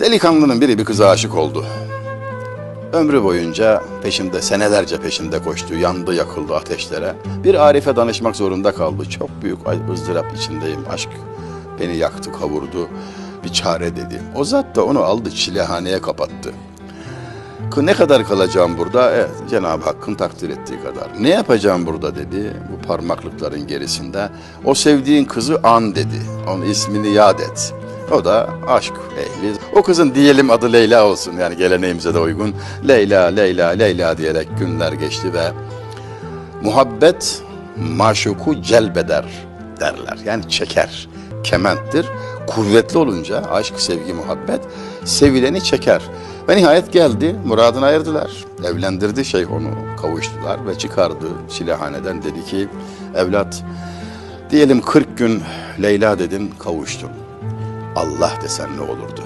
Delikanlının biri bir kıza aşık oldu. Ömrü boyunca peşinde, senelerce peşinde koştu, yandı yakıldı ateşlere. Bir Arif'e danışmak zorunda kaldı. Çok büyük ızdırap içindeyim, aşk beni yaktı, kavurdu. Bir çare dedi. O zat da onu aldı, çilehaneye kapattı. Ne kadar kalacağım burada? Evet, Cenab-ı Hakk'ın takdir ettiği kadar. Ne yapacağım burada dedi, bu parmaklıkların gerisinde. O sevdiğin kızı an dedi, onun ismini yad et. O da aşk ehli. O kızın diyelim adı Leyla olsun yani geleneğimize de uygun. Leyla, Leyla, Leyla diyerek günler geçti ve muhabbet maşuku celbeder derler. Yani çeker, kementtir. Kuvvetli olunca aşk, sevgi, muhabbet sevileni çeker. Ve nihayet geldi, muradına erdiler. Evlendirdi şeyh onu, kavuştular ve çıkardı çilehaneden dedi ki, evlat diyelim 40 gün Leyla dedin kavuştun. Allah desen ne olurdu?